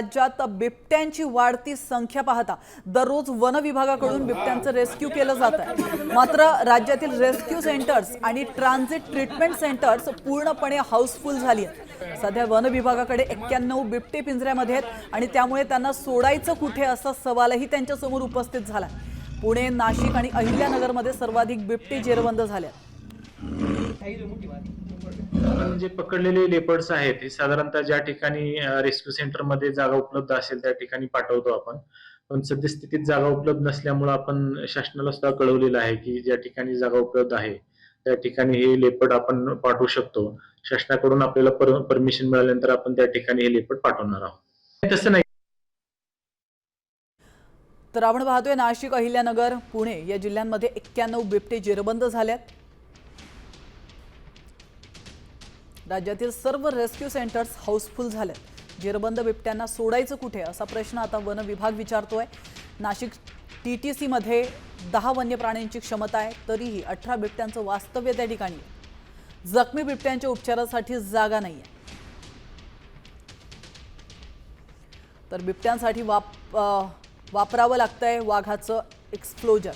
राज्यात बिबट्यांची वाढती संख्या पाहता दररोज वन विभागाकडून बिबट्यांचं रेस्क्यू केलं जात आहे. मात्र राज्यातील रेस्क्यू सेंटर्स आणि ट्रान्झिट ट्रीटमेंट सेंटर्स पूर्णपणे हाऊसफुल झाली आहेत. सध्या वन विभागाकडे एक्क्याण्णव बिबटे पिंजऱ्यामध्ये आहेत आणि त्यामुळे त्यांना सोडायचं कुठे असा सवालही त्यांच्यासमोर उपस्थित झाला पुणे नाशिक आणि अहिल्यानगरमध्ये सर्वाधिक बिबटे जेरबंद झाल्या आपण जे पकडलेले लेपर्ड्स आहेत हे साधारणतः ज्या ठिकाणी रेस्क्यू सेंटरमध्ये जागा उपलब्ध असेल त्या ठिकाणी पाठवतो आपण. पण सद्यस्थितीत जागा उपलब्ध नसल्यामुळे आपण शासनाला सुद्धा कळवलेलं आहे की ज्या ठिकाणी जागा उपलब्ध आहे त्या ठिकाणी हे लेपट आपण पाठवू शकतो. शासनाकडून आपल्याला परमिशन मिळाल्यानंतर आपण त्या ठिकाणी हे लेपट पाठवणार आहोत. तसं नाही. तर आपण पाहतोय नाशिक अहिल्यानगर पुणे या जिल्ह्यांमध्ये एक्क्याण्णव बिबटे जेरबंद झाल्यात राज्यातील सर्व रेस्क्यू सेंटर्स हाऊसफुल झाले जेरबंद बिबट्यांना सोडायचं कुठे? असा प्रश्न आता वन विभाग विचारतोय. नाशिक टी टी सीमध्ये दहा वन्य प्राण्यांची क्षमता आहे तरीही अठरा बिबट्यांचं वास्तव्य त्या ठिकाणी जखमी बिबट्यांच्या उपचारासाठी जागा नाही आहे तर बिबट्यांसाठी वाप वापरावं लागतंय वाघाचं एक्सप्लोजर